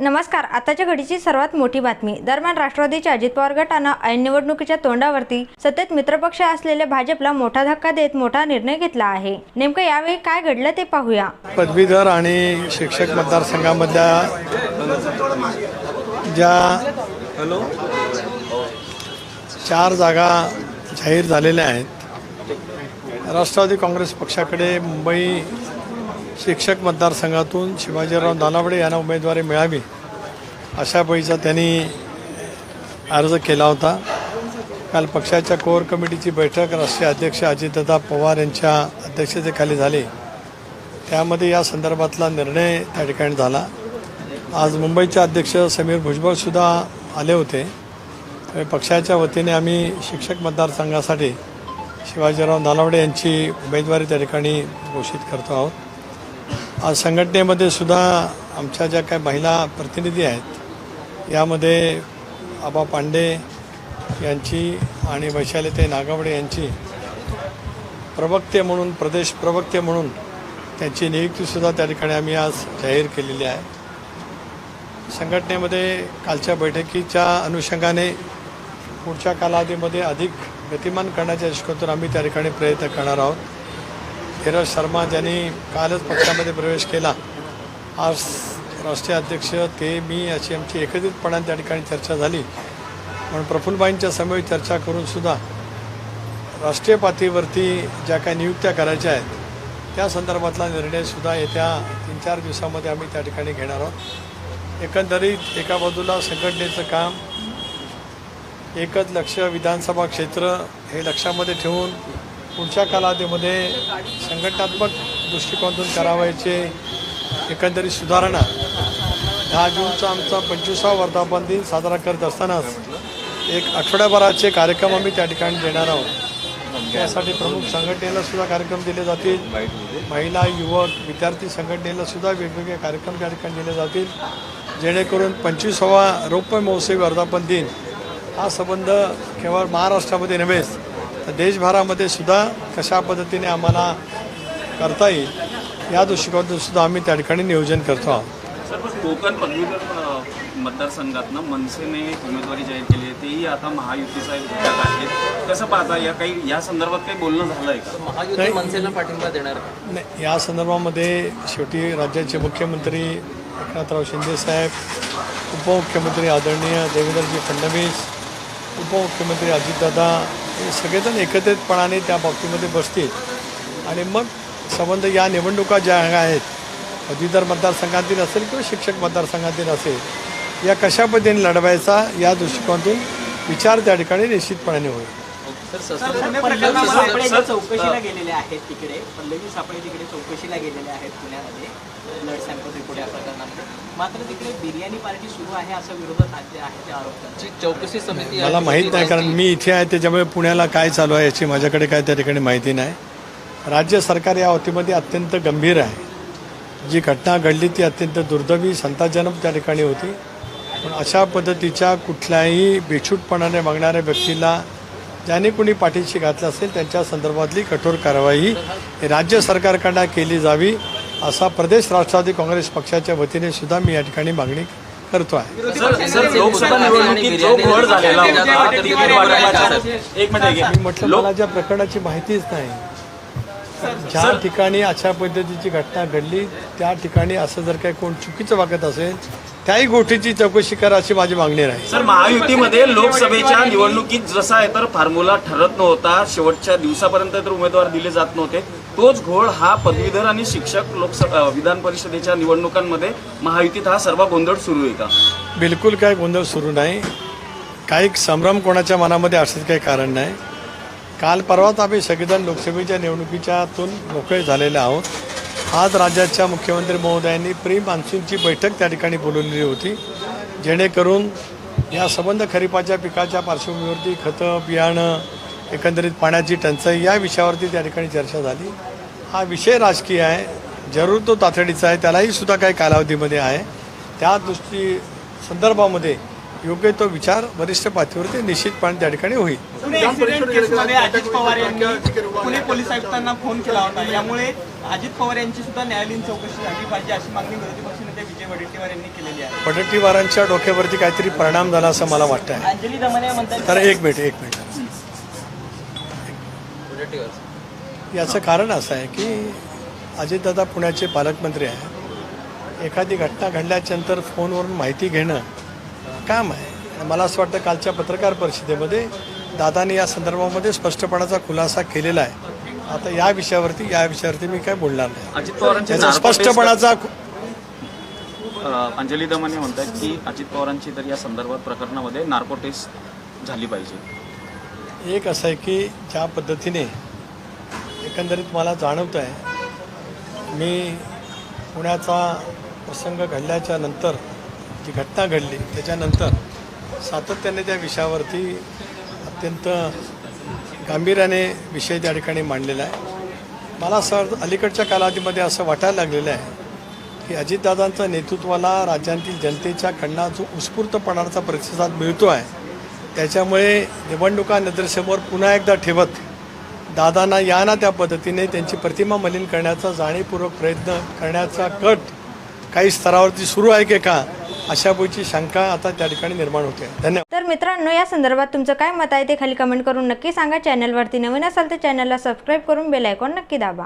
नमस्कार आताच्या घडीची सर्वात मोठी बातमी. दरम्यान राष्ट्रवादीच्या अजित पवार गटानं ऐन निवडणुकीच्या तोंडावरती सतत मित्रपक्ष असलेल्या भाजपला मोठा धक्का देत मोठा निर्णय घेतला आहे. नेमकं यावेळी काय घडलं ते पाहूया. पदवीधर आणि शिक्षक मतदारसंघामधल्या ज्या चार जागा जाहीर झालेल्या आहेत राष्ट्रवादी काँग्रेस पक्षाकडे मुंबई शिक्षक मतदारसंघातून शिवाजीराव दानावडे यांना उमेदवारी मिळावी अशा पैसा त्यांनी अर्ज केला होता. काल पक्षाच्या कोर कमिटीची बैठक राष्ट्रीय अध्यक्ष अजितदादा पवार यांच्या अध्यक्षतेखाली झाली. त्यामध्ये या संदर्भातला निर्णय त्या ठिकाणी झाला. आज मुंबईचे अध्यक्ष समीर भुजबळसुद्धा आले होते. त्यामुळे पक्षाच्या वतीने आम्ही शिक्षक मतदारसंघासाठी शिवाजीराव नालावडे यांची उमेदवारी त्या ठिकाणी घोषित करतो आहोत. संघटनेमध्ये सुद्धा आमच्या ज्या काही महिला प्रतिनिधी आहेत यामध्ये आबा पांडे यांची आणि वैशालीताई नागावडे यांची प्रवक्ते म्हणून प्रदेश प्रवक्ते म्हणून त्यांची नियुक्तीसुद्धा त्या ठिकाणी आम्ही आज जाहीर केलेली आहे. संघटनेमध्ये कालच्या बैठकीच्या अनुषंगाने पुढच्या कालावधीमध्ये अधिक गतिमान करण्याच्या दृष्टीकोनातून आम्ही त्या ठिकाणी प्रयत्न करणार आहोत. धीरज शर्मा ज्यांनी कालच पक्षामध्ये प्रवेश केला. आज राष्ट्रीय अध्यक्ष ते मी अशी आमची एकत्रितपणाने त्या ठिकाणी चर्चा झाली. म्हणून प्रफुल्लबाईंच्या समोर चर्चा करूनसुद्धा राष्ट्रीय पातळीवरती ज्या काही नियुक्त्या करायच्या आहेत त्या संदर्भातला निर्णयसुद्धा येत्या तीन चार दिवसामध्ये आम्ही त्या ठिकाणी घेणार आहोत. एकंदरीत एका बाजूला संघटनेचं काम एकच लक्ष विधानसभा क्षेत्र हे लक्षामध्ये ठेवून पुढच्या कालावधीमध्ये संघटनात्मक दृष्टिकोनातून करावायचे एकंदरीत सुधारणा दहा जूनचा आमचा पंचवीसा वर्धापन दिन साजरा करत असतानाच एक आठवड्याभराचे कार्यक्रम आम्ही त्या ठिकाणी देणार आहोत. त्यासाठी प्रमुख संघटनेला सुद्धा कार्यक्रम दिले जातील. महिला युवक विद्यार्थी संघटनेला सुद्धा वेगवेगळे कार्यक्रम त्या ठिकाणी दिले जातील. जेणेकरून पंचवीसावा रौप्य महोत्सवी वर्धापन दिन हा संबंध केवळ महाराष्ट्रामध्ये नव्हेच देशभरामध्ये सुद्धा कशा पद्धतीने आम्हाला करता येईल या दृष्टिकोनातून सुद्धा आम्ही त्या ठिकाणी नियोजन करतो आहोत. कोकण पदवीधर मतदारसंघातनं मनसेने उमेदवारी जाहीर केली आहे. तेही आता महायुतीचा एक घटक आहेत कसं पाहता या काही या संदर्भात काही बोलणं झालं आहे का? महायुती मनसेला पाठिंबा देणार नाही या संदर्भामध्ये शेवटी राज्याचे मुख्यमंत्री एकनाथराव शिंदेसाहेब उपमुख्यमंत्री आदरणीय देवेंद्रजी फडणवीस उपमुख्यमंत्री अजितदादा सगळेजण एकत्रितपणाने त्या बाबतीमध्ये बसतील आणि मग संबंध या निवडणुका ज्या आहेत पदवीधर मतदारसंघातील असेल किंवा शिक्षक मतदारसंघातील असेल या कशा पद्धतीने लढवायचा या दृष्टिकोनातून विचार त्या ठिकाणी निश्चितपणे होईल चौकशीला गेलेले आहेत तिकडे पल्लवी सापळे तिकडे चौकशीला गेलेले आहेत पुण्यामध्ये सॅम्पल रिपोर्ट या प्रकरणामध्ये मात्र तिकडे बिर्याणी पार्टी सुरू आहे असं विरोधक आहे आहे ते आरोप करतात. ची चौकशी समिती मला. माहीत नाही कारण मी इथे आहे त्याच्यामुळे पुण्याला काय चालू आहे याची माझ्याकडे काय त्या ठिकाणी माहिती नाही राज्य सरकार या बाबतीमध्ये अत्यंत गंभीर आहे जी घटना घडली ती अत्यंत दुर्दैवी संताजनक त्या ठिकाणी होती पण अशा पद्धतीच्या कुठल्याही बेछूटपणाने मागणाऱ्या व्यक्तीला ज्याने कोणी पाठीशी घातलं असेल त्यांच्या संदर्भातली कठोर कारवाई ही राज्य सरकारकडनं केली जावी असा प्रदेश राष्ट्रवादी काँग्रेस पक्षाच्या वतीने सुद्धा मी या ठिकाणी मागणी करतो आहे. म्हटलं मला ज्या प्रकरणाची माहितीच नाही. ज्या ठिकाणी अशा पद्धतीची घटना घडली त्या ठिकाणी असं जर काही कोण चुकीचं वागत असेल त्याही गोष्टीची चौकशी करा अशी माझी मागणी राहील. सर महायुतीमध्ये लोकसभेच्या निवडणुकीत जसा आहे तर फॉर्म्युला ठरत नव्हता. शेवटच्या दिवसापर्यंत तर उमेदवार दिले जात नव्हते. तोच घोळ हा पदवीधर आणि शिक्षक लोकसभा विधान परिषदेच्या निवडणुकांमध्ये महायुतीत हा सर्व गोंधळ सुरू आहे का? बिलकुल काय गोंधळ सुरू नाही. काही संभ्रम कोणाच्या मनामध्ये असण्याचं काही कारण नाही. काल परवाच आम्ही सगळेजण लोकसभेच्या निवडणुकीच्यातून मोकळे झालेले आहोत. आज राज्याच्या मुख्यमंत्री महोदयांनी प्री मान्सूनची बैठक त्या ठिकाणी बोलवलेली होती. जेणेकरून या संबंध खरीपाच्या पिकाच्या पार्श्वभूमीवरती खतं बियाणं एकंदरीत पाण्याची टंचाई या विषयावरती त्या ठिकाणी चर्चा झाली. हा विषय राजकीय आहे. जरूर तो तातडीचा आहे. त्यालाही सुद्धा काही कालावधीमध्ये आहे. त्या दृष्टी संदर्भामध्ये योग्य तो विचार वरिष्ठ पातळीवरती निश्चितपणे त्या ठिकाणी होईल. अजित पवार यांनी पुणे पोलीस आयुक्तांना फोन केला होता. यामुळे अजित पवार यांची सुद्धा न्यायालयीन चौकशी झाली पाहिजे अशी मागणी विरोधी पक्षनेते विजय वडेट्टीवार यांनी केलेली आहे. वडट्टीवारांच्या डोक्यावरती काहीतरी परिणाम झाला असं मला वाटतं तर एक मिनिट एक मिनिट. वडेट्टीवार याचं कारण असं आहे की अजितदादा पुण्याचे पालकमंत्री आहे एखादी घटना घडल्याच्या नंतर फोनवरून माहिती घेणं काम आहे. आणि मला असं वाटतं कालच्या पत्रकार परिषदेमध्ये दादाने या संदर्भामध्ये स्पष्टपणाचा खुलासा केलेला आहे. आता या विषयावरती या विषयावरती मी काय बोलणार नाही. अजित पवारांचे त्याचा स्पष्टपणाचा अंजली दमाने म्हणतात की अजित पवारांची तर या संदर्भात प्रकरणामध्ये नार्को टेस्ट झाली पाहिजे. एक असं आहे की ज्या पद्धतीने एकंदरीत मला जाणवतं आहे मी पुण्याचा प्रसंग घडल्याच्या नंतर जी घटना घडली त्याच्यानंतर सातत्याने त्या विषयावरती अत्यंत गांभीर्याने विषय त्या ठिकाणी मांडलेला आहे. मला असं अलीकडच्या कालावधीमध्ये असं वाटायला लागलेलं आहे की अजितदादांच्या नेतृत्वाला राज्यातील जनतेच्या कडनं जो उत्स्फूर्तपणाचा प्रतिसाद मिळतो आहे. त्याच्यामुळे निवडणुका नजरेसमोर पुन्हा एकदा ठेवत दादांना या ना त्या पद्धतीने त्यांची प्रतिमा मलिन करण्याचा जाणीवपूर्वक प्रयत्न करण्याचा कट काही स्तरावरती सुरू आहे की का अशा गोष्टी शंका आता त्या ठिकाणी निर्माण होते. धन्यवाद. तर मित्रांनो या संदर्भात तुमचं काय मत आहे ते खाली कमेंट करून नक्की सांगा. चॅनलवरती नवीन असाल तर चॅनलला सबस्क्राईब करून बेल आयकॉन नक्की दाबा.